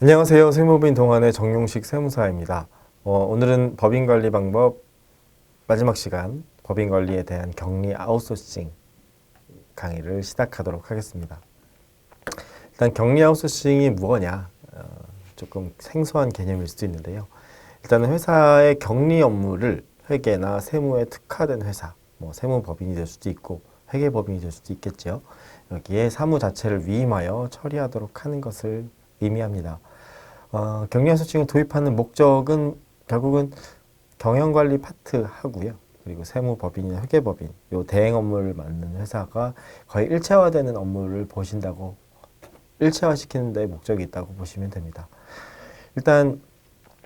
안녕하세요. 세무법인 동안의 정용식 세무사입니다. 어, 오늘은 법인 관리 방법 마지막 시간 법인 관리에 대한 격리 아웃소싱 강의를 시작하도록 하겠습니다. 일단 격리 아웃소싱이 무엇냐? 어, 조금 생소한 개념일 수도 있는데요. 일단은 회사의 격리 업무를 회계나 세무에 특화된 회사, 뭐 세무법인이 될 수도 있고 회계법인이 될 수도 있겠죠. 여기에 사무 자체를 위임하여 처리하도록 하는 것을 의미합니다. 어, 격리소칭을 도입하는 목적은 결국은 경영관리 파트 하고요. 그리고 세무법인이나 회계법인, 요 대행 업무를 맡는 회사가 거의 일체화되는 업무를 보신다고 일체화시키는 데 목적이 있다고 보시면 됩니다. 일단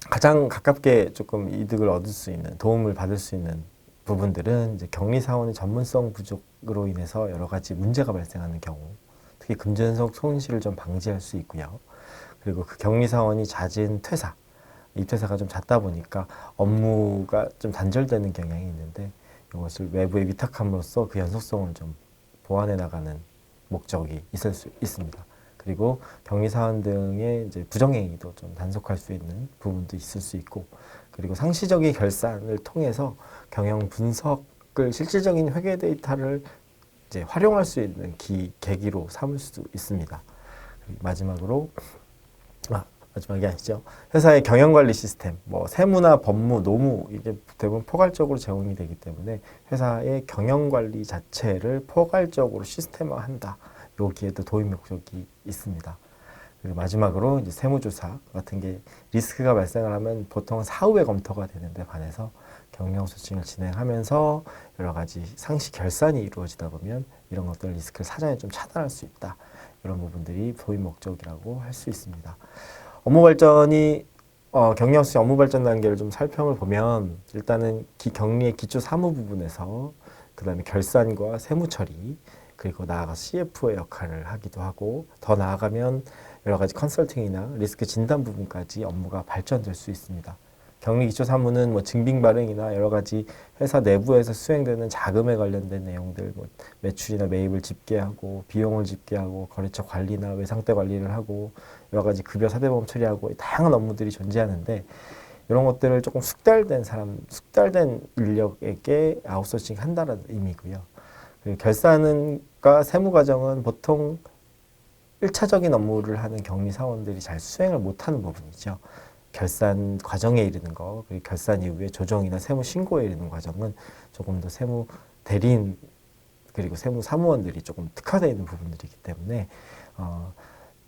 가장 가깝게 조금 이득을 얻을 수 있는 도움을 받을 수 있는 부분들은 이제 격리 사원의 전문성 부족으로 인해서 여러 가지 문제가 발생하는 경우, 특히 금전적 손실을 좀 방지할 수 있고요. 그리고 그 격리 사원이 잦은 퇴사, 입퇴사가 좀 잦다 보니까 업무가 좀 단절되는 경향이 있는데 이것을 외부에 위탁함으로써 그 연속성을 좀 보완해 나가는 목적이 있을 수 있습니다. 그리고 격리 사원 등의 이제 부정행위도 좀 단속할 수 있는 부분도 있을 수 있고 그리고 상시적인 결산을 통해서 경영 분석을 실질적인 회계 데이터를 이제 활용할 수 있는 기, 계기로 삼을 수도 있습니다. 마지막으로 아, 마지막이 아니죠. 회사의 경영관리 시스템, 뭐 세무나 법무, 노무 이게 대부분 포괄적으로 제공이 되기 때문에 회사의 경영관리 자체를 포괄적으로 시스템화한다. 여기에도 도입 목적이 있습니다. 그리고 마지막으로 이제 세무조사 같은 게 리스크가 발생을 하면 보통 사후에 검토가 되는데 반해서 경영 소칭을 진행하면서 여러 가지 상시 결산이 이루어지다 보면 이런 것들 리스크를 사전에 좀 차단할 수 있다. 이런 부분들이 도입 목적이라고 할 수 있습니다. 업무 발전이 어, 경영 수 업무 발전 단계를 좀 살펴을 보면 일단은 기, 격리의 기초 사무 부분에서 그 다음에 결산과 세무 처리 그리고 나아가 CF의 역할을 하기도 하고 더 나아가면 여러 가지 컨설팅이나 리스크 진단 부분까지 업무가 발전될 수 있습니다. 격리 기초 사무는 뭐 증빙 발행이나 여러 가지 회사 내부에서 수행되는 자금에 관련된 내용들, 뭐 매출이나 매입을 집계하고 비용을 집계하고 거래처 관리나 외상대 관리를 하고 여러 가지 급여 사대보험 처리하고 다양한 업무들이 존재하는데 이런 것들을 조금 숙달된 사람, 숙달된 인력에게 아웃소싱 한다는 의미고요. 그리고 결산과 세무 과정은 보통 일차적인 업무를 하는 격리 사원들이 잘 수행을 못하는 부분이죠. 결산 과정에 이르는 거, 그리고 결산 이후에 조정이나 세무 신고에 이르는 과정은 조금 더 세무 대리인 그리고 세무 사무원들이 조금 특화되어 있는 부분들이기 때문에 어,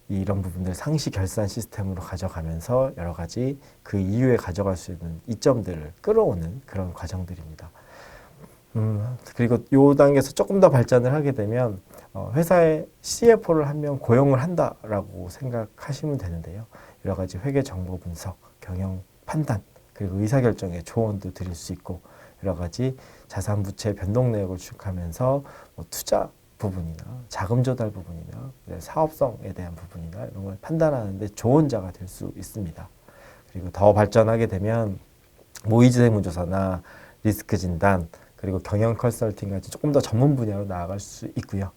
이런 부분들 상시 결산 시스템으로 가져가면서 여러 가지 그 이후에 가져갈 수 있는 이점들을 끌어오는 그런 과정들입니다. 음, 그리고 요 단계에서 조금 더 발전을 하게 되면 어, 회사에 CFO를 한 명 고용을 한다라고 생각하시면 되는데요. 여러 가지 회계 정보 분석, 경영 판단, 그리고 의사결정에 조언도 드릴 수 있고 여러 가지 자산 부채 변동 내역을 추적하면서 뭐 투자 부분이나 자금 조달 부분이나 사업성에 대한 부분이나 이런 걸 판단하는데 조언자가 될 수 있습니다. 그리고 더 발전하게 되면 모의지 세무조사나 리스크 진단 그리고 경영 컨설팅 같이 조금 더 전문 분야로 나아갈 수 있고요.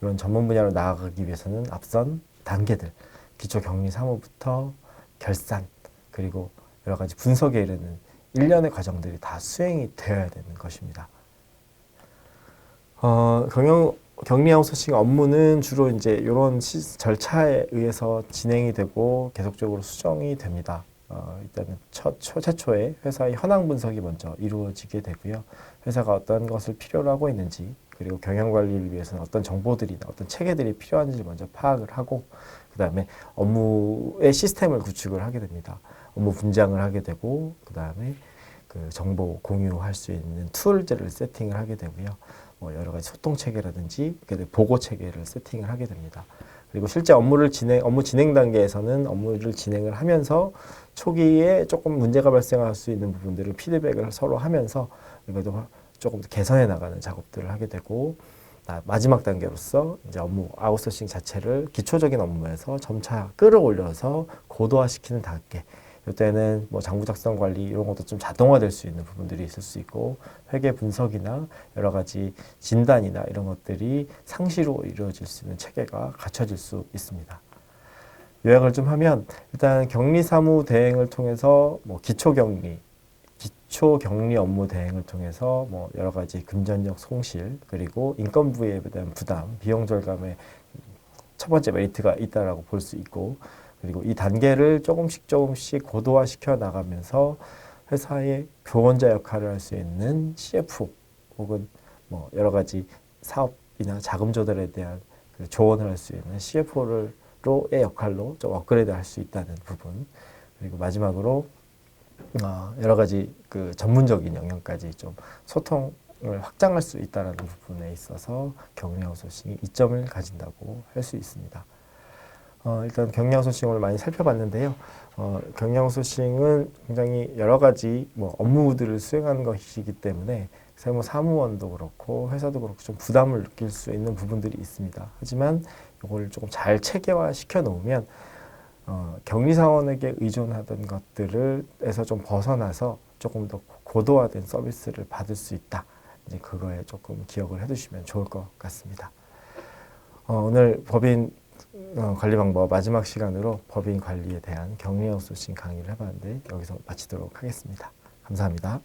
이런 전문 분야로 나아가기 위해서는 앞선 단계들 기초 격리 사무부터 결산 그리고 여러 가지 분석에 이르는 일련의 과정들이 다 수행이 되어야 되는 것입니다. 어, 경영 격리 아웃소싱 업무는 주로 이제 이런 절차에 의해서 진행이 되고 계속적으로 수정이 됩니다. 어, 일단은 첫, 초, 최초에 회사의 현황 분석이 먼저 이루어지게 되고요. 회사가 어떤 것을 필요로 하고 있는지 그리고 경영 관리를 위해서는 어떤 정보들이나 어떤 체계들이 필요한지 먼저 파악을 하고 그 다음에 업무의 시스템을 구축을 하게 됩니다. 업무 분장을 하게 되고 그 다음에 그 정보 공유할 수 있는 툴들을 세팅을 하게 되고요. 뭐 여러 가지 소통 체계라든지 보고 체계를 세팅을 하게 됩니다. 그리고 실제 업무를 진행 업무 진행 단계에서는 업무를 진행을 하면서 초기에 조금 문제가 발생할 수 있는 부분들을 피드백을 서로 하면서 그래도 조금 개선해 나가는 작업들을 하게 되고 마지막 단계로서 이제 업무 아웃소싱 자체를 기초적인 업무에서 점차 끌어올려서 고도화시키는 단계. 이때는 뭐 장부 작성 관리 이런 것도 좀 자동화될 수 있는 부분들이 있을 수 있고 회계 분석이나 여러 가지 진단이나 이런 것들이 상시로 이루어질 수 있는 체계가 갖춰질 수 있습니다. 요약을 좀 하면 일단 격리 사무 대행을 통해서 뭐 기초 격리, 기초 격리 업무 대행을 통해서 뭐 여러 가지 금전적 손실 그리고 인건부에 대한 부담, 비용 절감의 첫 번째 메리트가 있다라고 볼 수 있고 그리고 이 단계를 조금씩 조금씩 고도화 시켜 나가면서 회사의 교원자 역할을 할 수 있는 CF 혹은 뭐 여러 가지 사업이나 자금 조달에 대한 그 조언을 할 수 있는 CF 로의 역할로 좀 업그레이드 할 수 있다는 부분 그리고 마지막으로 어, 여러 가지 그 전문적인 영역까지 좀 소통을 확장할 수 있다는 부분에 있어서 경리 아웃소싱이 이점을 가진다고 할 수 있습니다. 어, 일단 경리 아웃소싱을 많이 살펴봤는데요. 어, 경리 아웃소싱은 굉장히 여러 가지 뭐 업무들을 수행하는 것이기 때문에 사무원도 그렇고 회사도 그렇고 좀 부담을 느낄 수 있는 부분들이 있습니다. 하지만 이걸 조금 잘 체계화 시켜 놓으면 어, 격리사원에게 의존하던 것들을에서 좀 벗어나서 조금 더 고도화된 서비스를 받을 수 있다. 이제 그거에 조금 기억을 해두시면 좋을 것 같습니다. 어, 오늘 법인 어, 관리 방법 마지막 시간으로 법인 관리에 대한 격리 아웃소싱 강의를 해봤는데 여기서 마치도록 하겠습니다. 감사합니다.